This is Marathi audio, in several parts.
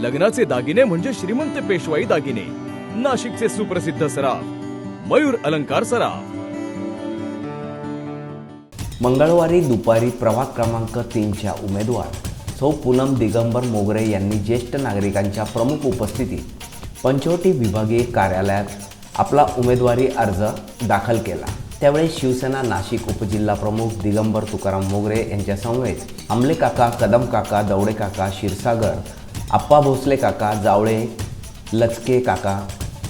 लग्नाचे दागिने म्हणजे श्रीमंत पेशवाई दागिने. नाशिकचे सुप्रसिद्ध सराफ मयूर अलंकार सराफ. मंगळवारी दुपारी प्रभाग क्रमांक तीनच्या उमेदवार सौ पूनम दिगंबर मोगरे यांनी ज्येष्ठ नागरिकांच्या प्रमुख उपस्थितीत पंचवटी विभागीय कार्यालयात आपला उमेदवारी अर्ज दाखल केला. त्यावेळी शिवसेना नाशिक उपजिल्हा प्रमुख दिगंबर तुकाराम मोगरे यांच्यासमवेत आमले काका कदम काका दवडे काका क्षीरसागर आप्पा भोसले काका जावळे लचके काका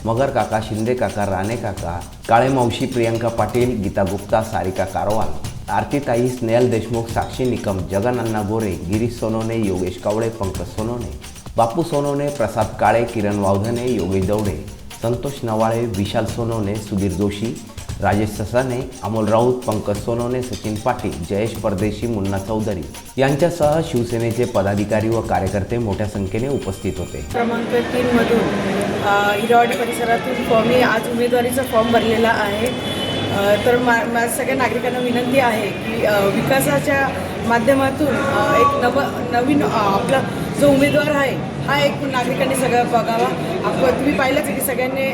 मगर काका शिंदे काका राणे काका काळे मावशी प्रियंका पाटील गीता गुप्ता सारिका कारवाल आरतीताई स्नेहल देशमुख साक्षी निकम जगन गोरे गिरीश सोनवणे योगेश कावळे पंकज सोनवणे बापू सोनोने प्रसाद काळे किरण वावधने योगेश दवडे संतोष नवाळे विशाल सोनवणे सुधीर जोशी राजेश ससाने अमोल राऊत पंकज सोनवणे सचिन पाटील जयेश परदेशी मुन्ना चौधरी यांच्यासह शिवसेनेचे पदाधिकारी व कार्यकर्ते मोठ्या संख्येने उपस्थित होते. क्रमांक तीनमधून अ, परिसरातून फॉर्म मी आज उमेदवारीचा फॉर्म भरलेला आहे. तर मा माझ्या सगळ्या नागरिकांना विनंती आहे की विकासाच्या माध्यमातून एक नव नवीन आपला जो उमेदवार आहे हा एक नागरिकांनी सगळं बघावा. आपण तुम्ही पाहिलंच की सगळ्यांनी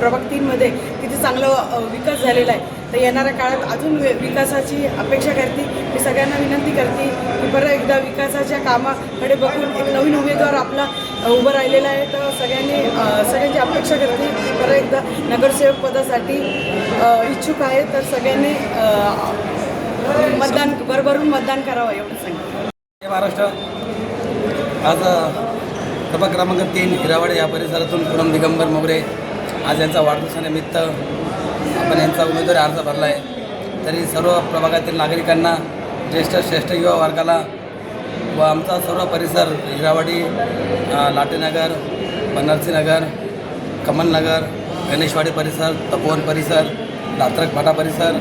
प्रवक्तींमध्ये किती चांगला विकास झालेला आहे. तर येणाऱ्या काळात अजून विकासाची अपेक्षा करते. मी सगळ्यांना विनंती करते बरं एकदा विकासाच्या कामाकडे बघून एक नवीन उमेदवार आपला उभं राहिलेला आहे. तर सगळ्यांनी सगळ्यांची अपेक्षा करते की एकदा नगरसेवक पदासाठी इच्छुक आहे. तर सगळ्यांनी मतदान भरभरून मतदान करावं एवढं सांगितलं महाराष्ट्र आज अ, क्रमांक तीन हिरावाडे या परिसरातून पूनम दिगंबर मोगरे आज यांचा वाढदिवसानिमित्त आपण यांचा उमेदवारी अर्ज भरला आहे. तरी सर्व प्रभागातील नागरिकांना ज्येष्ठ श्रेष्ठ युवा वर्गाला व आमचा सर्व परिसर हिरावाडी लाटेनगर बनरसीनगर कमलनगर गणेशवाडी परिसर तपोवन परिसर लात्रक फाटा परिसर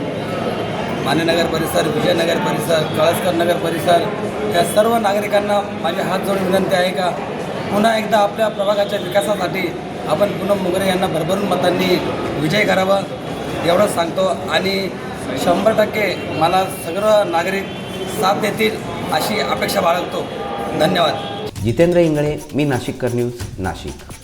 मानेनगर परिसर विजयनगर परिसर कळसकर नगर परिसर या सर्व नागरिकांना माझी हात जोडून विनंती आहे का पुन्हा एकदा आपल्या प्रभागाच्या विकासासाठी आपण पुनम मोगरे यांना भरभरून मतांनी विजय करावा एवढंच सांगतो. आणि शंभर टक्के मला सगळं नागरिक साथ देतील अशी अपेक्षा बाळगतो. धन्यवाद. जितेंद्र इंगळे मी नाशिककर न्यूज नाशिक.